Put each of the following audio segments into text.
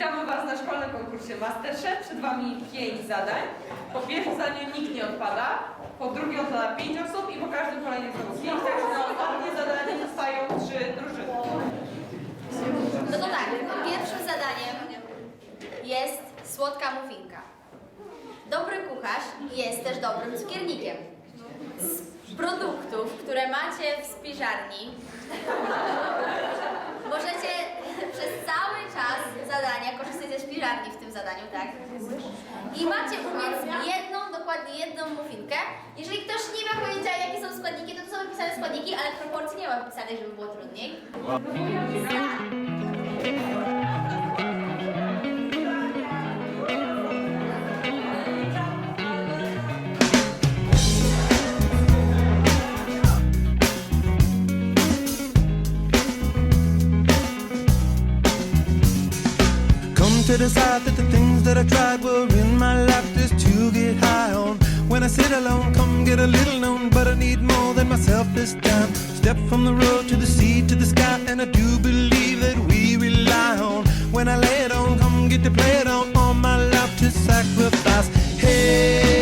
Witamy Was na szkolnym konkursie Masterchef. Przed Wami pięć zadań. Po pierwszym zadaniu nikt nie odpada. Po drugie odpada pięć osób i po każdym kolejnym znowu pięć. Także na ostatnie zadanie zostają trzy drużyny. No to tak, pierwszym zadaniem jest słodka muffinka. Dobry kucharz jest też dobrym cukiernikiem. Z produktów, które macie w spiżarni, możecie przez cały czas zadania korzystać ze spiżarni w tym zadaniu, tak? I macie umieć jedną, dokładnie jedną muffinkę. Jeżeli ktoś nie ma pojęcia, jakie są składniki, to to są wypisane składniki, ale proporcji nie ma wypisanej, żeby było trudniej. To decide that the things that I tried were in my life just to get high on. When I sit alone, come get a little known, but I need more than myself this time. Step from the road to the sea to the sky, and I do believe that we rely on. When I lay it on, come get to play it on, all my life to sacrifice. Hey,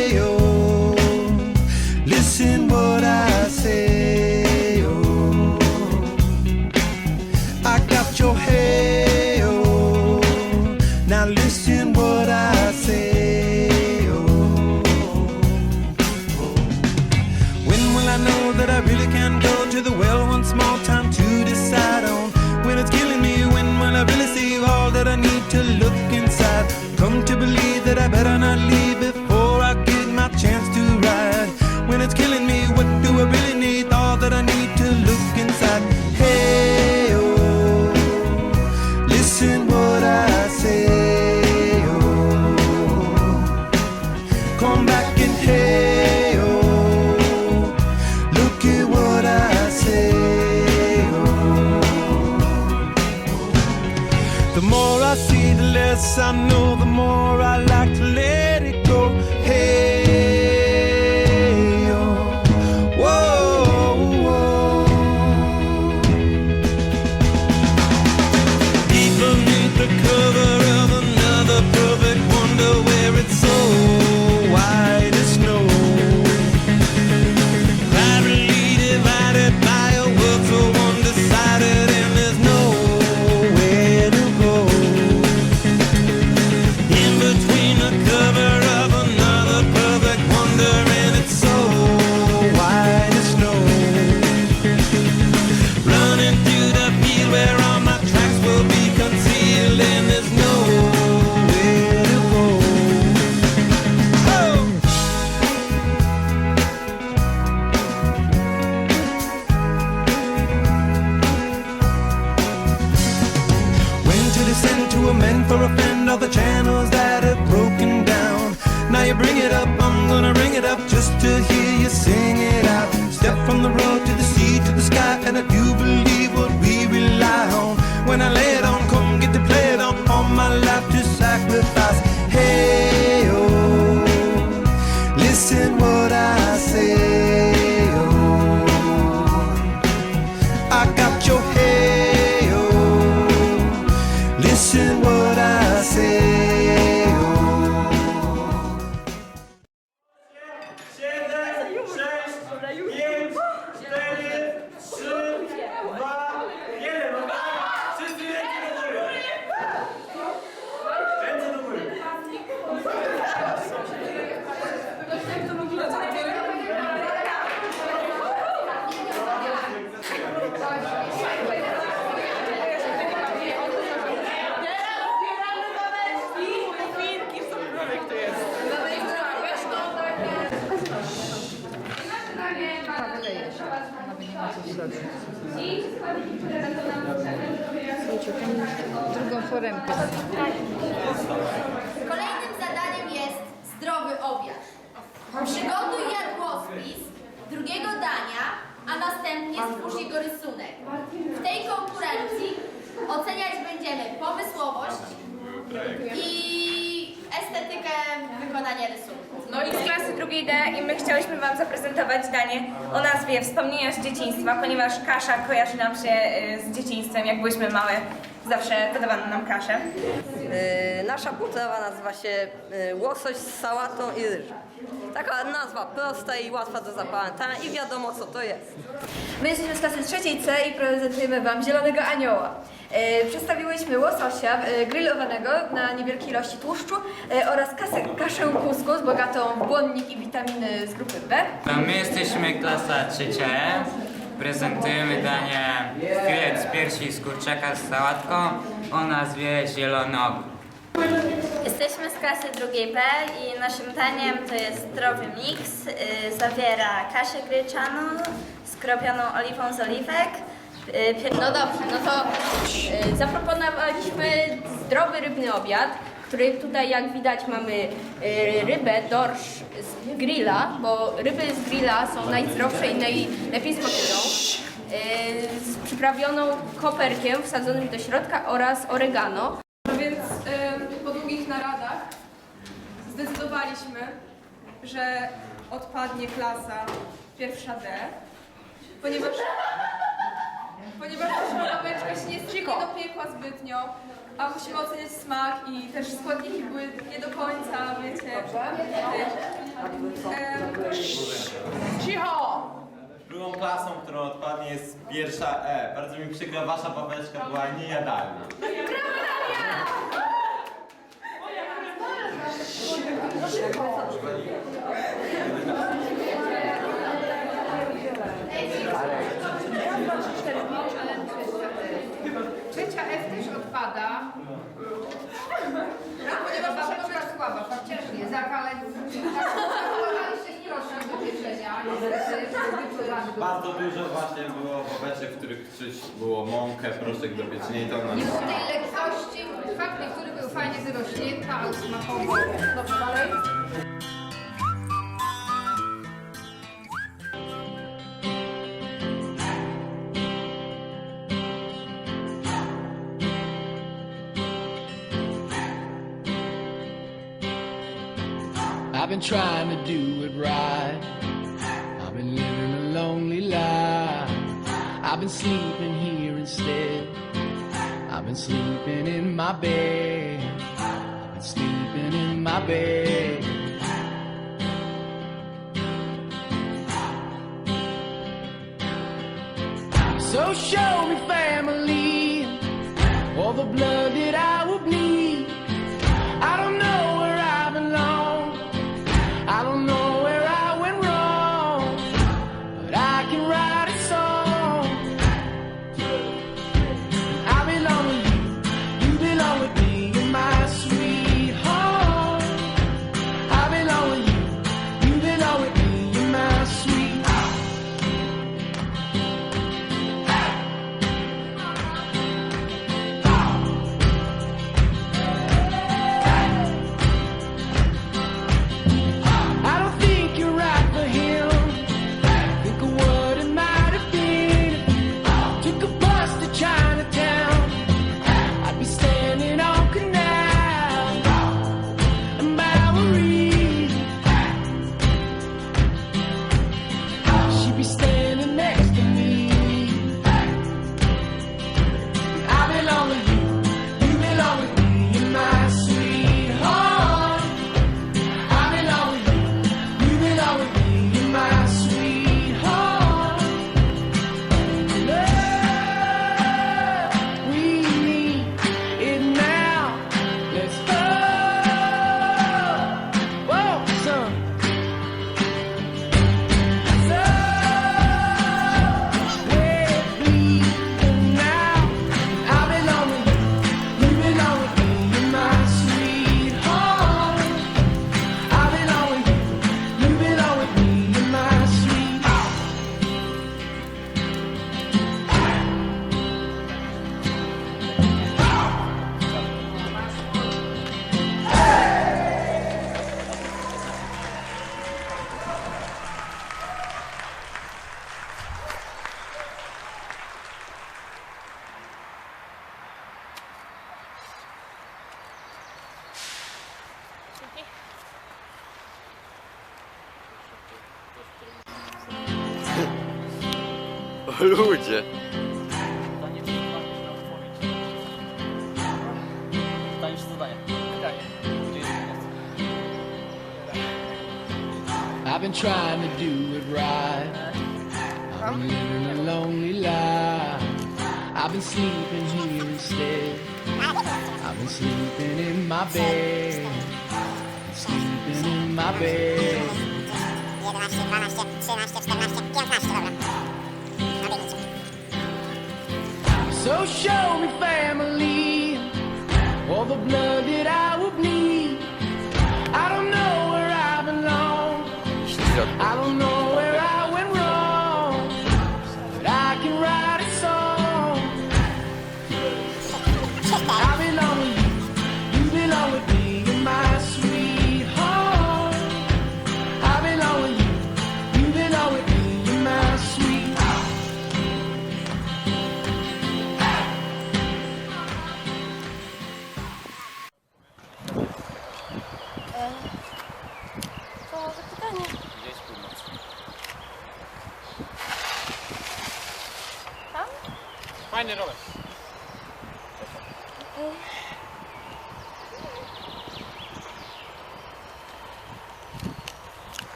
more I see, the less I know, the more I like to let it go. Hey, drugą foremkę. Kolejnym zadaniem jest zdrowy obiad. Przygotuj jadłospis drugiego dania, a następnie stwórz jego rysunek. W tej konkurencji oceniać będziemy pomysłowość i estetykę wykonania rysunku. No i z przyjdę i my chciałyśmy Wam zaprezentować danie o nazwie Wspomnienia z dzieciństwa, ponieważ kasza kojarzy nam się y, z dzieciństwem, jak byliśmy małe, zawsze podawano nam kaszę. Yy, Nasza potrawa nazywa się yy, łosoś z sałatą i ryżem. Taka nazwa prosta i łatwa do zapamiętania i wiadomo co to jest. My jesteśmy z klasy trzeciej C i prezentujemy Wam Zielonego Anioła. E, przedstawiłyśmy łososia e, grillowanego na niewielkiej ilości tłuszczu e, oraz kasę, kaszę kuskus bogatą w błonnik i witaminy z grupy B. My jesteśmy klasa trzecia. Prezentujemy danie filet z piersi z kurczaka z sałatką o nazwie zielonog. Jesteśmy z klasy drugiej B i naszym daniem to jest zdrowy miks. Y, zawiera kaszę gryczaną skropioną oliwą z oliwek. Pie- No dobrze, no to e, zaproponowaliśmy zdrowy rybny obiad, który tutaj jak widać mamy e, rybę dorsz z grilla, bo ryby z grilla są najzdrowsze i najlepiej smakują. E, z przyprawioną koperkiem wsadzonym do środka oraz oregano. No więc po długich naradach zdecydowaliśmy, że odpadnie klasa pierwsza D, ponieważ, ponieważ nasza babeczka się nie, nie dopiekła zbytnio, a musimy oceniać smak i też składniki były nie do końca, wiecie. Cicho! Drugą klasą, którą odpadnie jest pierwsza E. Bardzo mi przykro, wasza babeczka była niejadalna. Trzecia F też odpada. No, ponieważ babka słaba, faktycznie. Zakalkulowaliście proszę do pieczenia. Bardzo dużo właśnie było babeczek, w których czuć było mąkę, proszek do pieczenia i to na Nie było tej lekkości, fakt niektóry był fajnie wyrośnięta, ale smakował. Dobrze, dalej. I've been trying to do it right. I've been living a lonely life. I've been sleeping here instead. I've been sleeping in my bed. I've been sleeping in my bed. So show me family, all the blood ludzie. I've been trying to do it right. I've been living a lonely life. I've been sleeping here instead. I've been sleeping in my bed. Sleeping in my bed. 11, 12, 13, 14, 15, dobra. So show me family, all the blood that I will bleed. I don't know where I belong. I don't know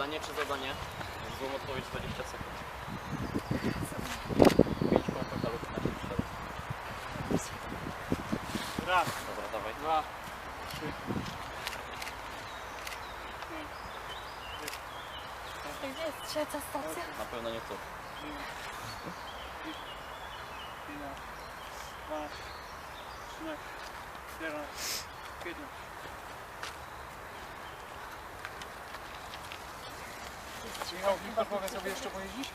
Pytanie czy zadanie? Złą odpowiedź 20 sekund. 5 pompek albo 15 cztery. Raz. Dobra, dawaj. Dwa. Trzy. Gdzie jest trzecia stacja? Na pewno nie tu. Michał, Wiktor, mogę sobie jeszcze pojeździć?